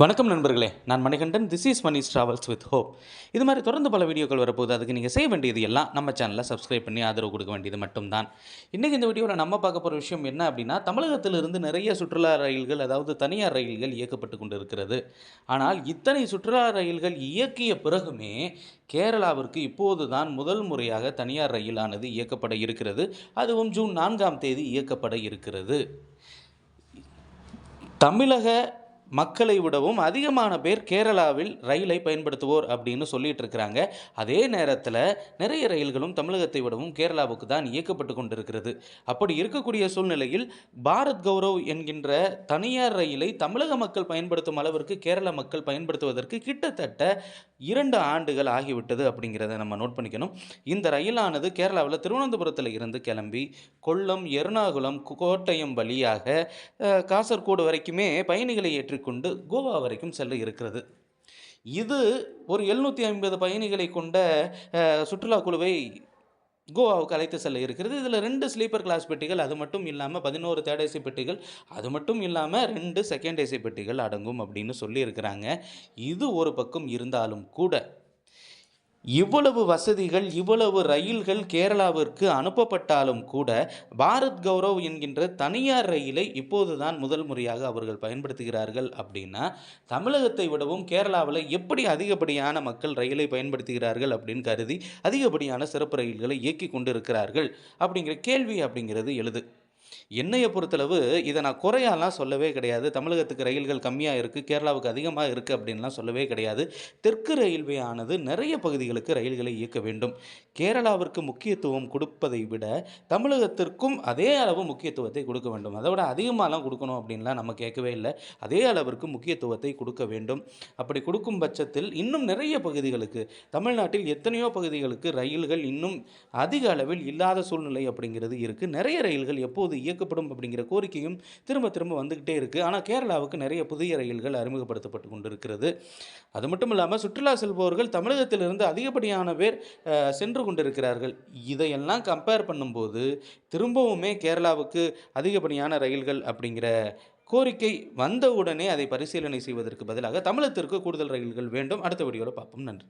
வணக்கம் நண்பர்களே நான் Manikandan. This is Mani's travels with hope இது மாதிரி தொடர்ந்து பல வீடியோக்கள் வரப்போகுது. அதுக்கு நீங்கள் செய்ய வேண்டியது எல்லாம் நம்ம சேனலில் சப்ஸ்கிரைப் பண்ணி ஆதரவு கொடுக்க வேண்டியது மட்டும்தான். இன்றைக்கி இந்த வீடியோவில் நம்ம பார்க்க போகிற விஷயம் என்ன அப்படின்னா தமிழகத்திலிருந்து நிறைய சுற்றுலா ரயில்கள் அதாவது தனியார் ரயில்கள் இயக்கப்பட்டு கொண்டு இருக்கிறது ஆனால் இத்தனை சுற்றுலா ரயில்கள் இயக்கிய பிறகுமே கேரளாவிற்கு இப்போது தான் முதல் முறையாக தனியார் ரயிலானது இயக்கப்பட இருக்கிறது. அதுவும் ஜூன் நான்காம் தேதி இயக்கப்பட இருக்கிறது. தமிழக மக்களை விடவும் அதிகமான பேர் கேரளாவில் ரயிலை பயன்படுத்துவோர் அப்படின்னு சொல்லிட்டு இருக்கிறாங்க. அதே நேரத்தில் நிறைய ரயில்களும் தமிழகத்தை விடவும் கேரளாவுக்கு தான் இயக்கப்பட்டு கொண்டிருக்கிறது. அப்படி இருக்கக்கூடிய சூழ்நிலையில் பாரத் கௌரவ் என்கின்ற தனியார் ரயிலை தமிழக மக்கள் பயன்படுத்தும் அளவிற்கு கேரள மக்கள் பயன்படுத்துவதற்கு கிட்டத்தட்ட இரண்டு ஆண்டுகள் ஆகிவிட்டது அப்படிங்கிறத நம்ம நோட் பண்ணிக்கணும். இந்த ரயிலானது கேரளாவில் திருவனந்தபுரத்தில் இருந்து கிளம்பி கொல்லம் எர்ணாகுளம் கோட்டயம் வழியாக காசர்கோடு வரைக்குமே பயணிகளை ஏற்றிக்கொண்டு கோவா வரைக்கும் செல்ல இருக்கிறது. இது ஒரு எழுநூற்றி ஐம்பது பயணிகளை கொண்ட சுற்றுலா குழுவை கோவாவுக்கு அழைத்து செல்ல இருக்கிறது. இதில் ரெண்டு ஸ்லீப்பர் கிளாஸ் பெட்டிகள் அது மட்டும் இல்லாமல் பதினோரு தேர்ட் ஏசி பெட்டிகள் அது மட்டும் இல்லாமல் ரெண்டு செகண்ட் ஏசி பெட்டிகள் அடங்கும் அப்படின்னு சொல்லியிருக்கிறாங்க. இது ஒரு பக்கம் இருந்தாலும் கூட இவ்வளவு வசதிகள் இவ்வளவு ரயில்கள் கேரளாவிற்கு அனுப்பப்பட்டாலும் கூட பாரத் கௌரவ் என்கின்ற தனியார் ரயிலை இப்போதுதான் முதல் முறையாக அவர்கள் பயன்படுத்துகிறார்கள் அப்படின்னா தமிழகத்தை விடவும் கேரளாவில் எப்படி அதிகப்படியான மக்கள் ரயிலை பயன்படுத்துகிறார்கள் அப்படின்னு கருதி அதிகப்படியான சிறப்பு ரயில்களை இயக்கி கொண்டு இருக்கிறார்கள் அப்படிங்கிற கேள்வி அப்படிங்கிறது எழுது. என்னையை பொறுத்தளவு இதை நான் குறையாலாம் சொல்லவே கிடையாது. தமிழகத்துக்கு ரயில்கள் கம்மியாக இருக்குது கேரளாவுக்கு அதிகமாக இருக்குது அப்படின்லாம் சொல்லவே கிடையாது. தெற்கு ரயில்வே ஆனது நிறைய பகுதிகளுக்கு ரயில்களை இயக்க வேண்டும். கேரளாவிற்கு முக்கியத்துவம் கொடுப்பதை விட தமிழகத்திற்கும் அதே அளவு முக்கியத்துவத்தை கொடுக்க வேண்டும். அதை விட அதிகமாகலாம் கொடுக்கணும் அப்படின்லாம் நம்ம கேட்கவே இல்லை. அதே அளவிற்கு முக்கியத்துவத்தை கொடுக்க வேண்டும். அப்படி கொடுக்கும் பட்சத்தில் இன்னும் நிறைய பகுதிகளுக்கு தமிழ்நாட்டில் எத்தனையோ பகுதிகளுக்கு ரயில்கள் இன்னும் அதிக அளவில் இல்லாத சூழ்நிலை அப்படிங்கிறது இருக்குது நிறைய ரயில்கள் எப்போது இயக்கப்படும் அப்படிங்கிற கோரிக்கையும் திரும்ப திரும்ப வந்துக்கிட்டே இருக்குது ஆனால் கேரளாவுக்கு நிறைய புதிய ரயில்கள் அறிமுகப்படுத்தப்பட்டு கொண்டிருக்கிறது. அது மட்டும் இல்லாமல் சுற்றுலா செல்பவர்கள் தமிழகத்திலிருந்து அதிகப்படியான பேர் சென்று கொண்டிருக்கிறார்கள். இதையெல்லாம் கம்பேர் பண்ணும்போது திரும்பவுமே கேரளாவுக்கு அதிகப்படியான ரயில்கள் அப்படிங்கிற கோரிக்கை வந்தவுடனே அதை பரிசீலனை செய்வதற்கு பதிலாக தமிழகத்திற்கு கூடுதல் ரயில்கள் வேண்டும். அடுத்த வீடியோவில் பார்ப்போம். நன்றி.